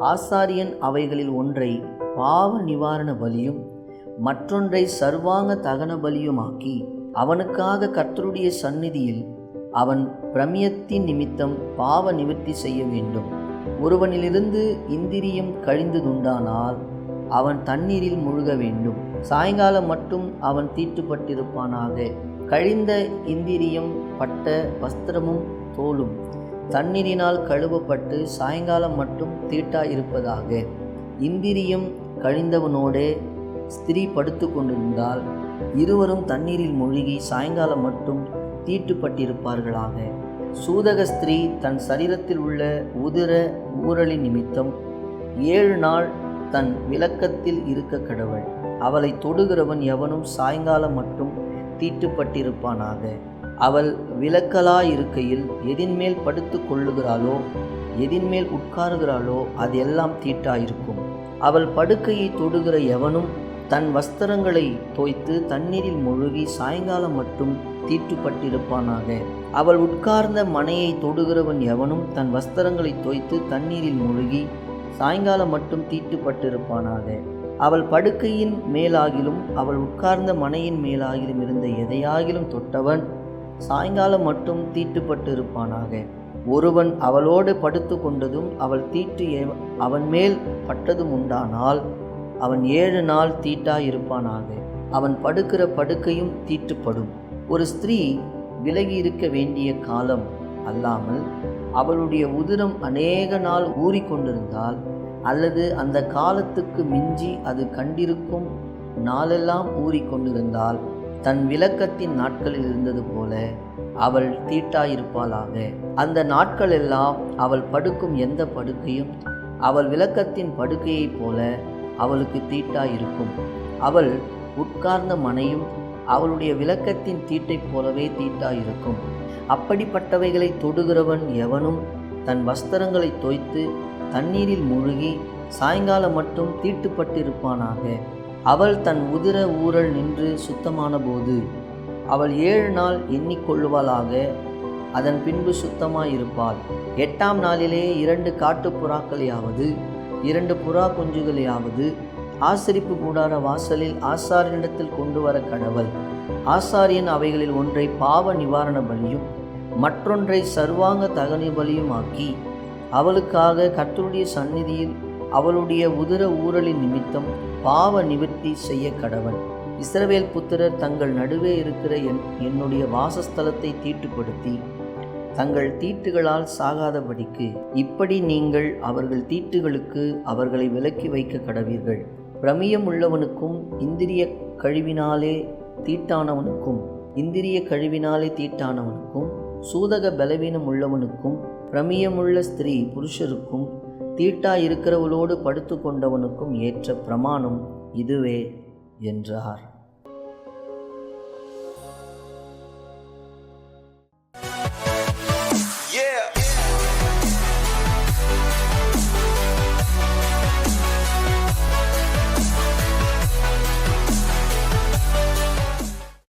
ஆசாரியன் அவைகளில் ஒன்றை பாவ நிவாரண பலியும் மற்றொன்றை சர்வாங்க தகன பலியுமாக்கி அவனுக்காக கர்த்தருடைய சந்நிதியில் அவன் பிரமியத்தின் நிமித்தம் பாவ நிவர்த்தி செய்ய வேண்டும். ஒருவனிலிருந்து இந்திரியம் கழிந்ததுண்டானால் அவன் தண்ணீரில் முழுக வேண்டும். சாயங்காலம் மட்டும் அவன் தீட்டுப்பட்டிருப்பானாக. கழிந்த இந்திரியம் பட்ட வஸ்திரமும் தோலும். தண்ணீரினால் கழுவப்பட்டு சாயங்காலம் மட்டும் தீட்டாயிருப்பதாக. இந்திரியம் கழிந்தவனோடே ஸ்திரீ படுத்து கொண்டிருந்தால் இருவரும் தண்ணீரில் மூழ்கி சாயங்காலம் மட்டும் தீட்டுப்பட்டிருப்பார்களாக. சூதக ஸ்திரீ தன் சரீரத்தில் உள்ள உதிர ஊரலின் நிமித்தம் ஏழு நாள் தன் விளக்கத்தில் இருக்க கடவுள். அவளை தொடுகிறவன் எவனும் சாயங்காலம் மட்டும் தீட்டுப்பட்டிருப்பானாக. அவள் விளக்கலாயிருக்கையில் எதின்மேல் படுத்து கொள்ளுகிறாளோ எதின்மேல் உட்காருகிறாளோ அது எல்லாம் தீட்டாயிருக்கும். அவள் படுக்கையை தொடுகிற எவனும் தன் வஸ்திரங்களை தோய்த்து தண்ணீரில் முழுகி சாயங்காலம் மட்டும் தீட்டுப்பட்டிருப்பானாக. அவள் உட்கார்ந்த மனையை தொடுகிறவன் எவனும் தன் வஸ்திரங்களை தோய்த்து தண்ணீரில் முழுகி சாயங்காலம் மட்டும் தீட்டுப்பட்டிருப்பானாக. அவள் படுக்கையின் மேலாகிலும் அவள் உட்கார்ந்த மனையின் மேலாகிலும் இருந்த எதையாகிலும் தொட்டவன் சாயங்காலம் மட்டும் தீட்டுப்பட்டு இருப்பானாக ஒருவன் அவளோடு படுத்து கொண்டதும் அவள் தீட்டு அவன் மேல் பட்டதும் உண்டானால் அவன் ஏழு நாள் தீட்டாயிருப்பானாக. அவன் படுக்கிற படுக்கையும் தீட்டுப்படும். ஒரு ஸ்திரீ விலகி இருக்க வேண்டிய காலம் அல்லாமல் அவளுடைய உதிரம் அநேக நாள் ஊறிக்கொண்டிருந்தால் அல்லது அந்த காலத்துக்கு மிஞ்சி அது கண்டிருக்கும் நாளெல்லாம் ஊறிக்கொண்டிருந்தால் தன் விளக்கத்தின் நாட்களில் இருந்தது போல அவள் தீட்டாயிருப்பாளாக. அந்த நாட்களெல்லாம் அவள் படுக்கும் எந்த படுக்கையும் அவள் விளக்கத்தின் படுக்கையைப் போல அவளுக்கு தீட்டாயிருக்கும். அவள் உட்கார்ந்த மனையும் அவளுடைய விளக்கத்தின் தீட்டைப் போலவே தீட்டாயிருக்கும். அப்படிப்பட்டவைகளை தொடுகிறவன் எவனும் தன் வஸ்திரங்களை தோய்த்து தண்ணீரில் முழுகி சாயங்காலம் மட்டும் தீட்டுப்பட்டிருப்பானாக. அவள் தன் உதிர ஊரல் நின்று சுத்தமான போது அவள் ஏழு நாள் எண்ணிக்கொள்ளுவாளாக அதன் பின்பு சுத்தமாயிருப்பாள். எட்டாம் நாளிலே இரண்டு காட்டுப் புறாக்களையாவது இரண்டு புறா குஞ்சுகளையாவது ஆசரிப்பு கூடார வாசலில் ஆசாரியனிடத்தில் கொண்டு வர கடவள். ஆசாரியன் அவைகளில் ஒன்றை பாவ நிவாரண பலியும் மற்றொன்றை சர்வாங்க தகனி பலியுமாக்கி அவளுக்காக கத்தருடைய சந்நிதியில் அவளுடைய உதிர ஊரலின் நிமித்தம் பாவ நிவர்த்தி செய்ய கடவன். இஸ்ரவேல் புத்திரர் தங்கள் நடுவே இருக்கிற என் என்னுடைய வாசஸ்தலத்தை தீட்டுப்படுத்தி தங்கள் தீட்டுகளால் சாகாதபடிக்கு இப்படி நீங்கள் அவர்கள் தீட்டுகளுக்கு அவர்களை விலக்கி வைக்க கடவீர்கள். பிரமியம் உள்ளவனுக்கும் இந்திரிய கழிவினாலே தீட்டானவனுக்கும் இந்திரிய கழிவினாலே தீட்டானவனுக்கும் சூதக பலவீனம் உள்ளவனுக்கும் பிரமியமுள்ள ஸ்திரீ புருஷருக்கும் தீட்டா இருக்கிறவளோடு படுத்து கொண்டவனுக்கும் ஏற்ற பிரமாணம் இதுவே என்றார்.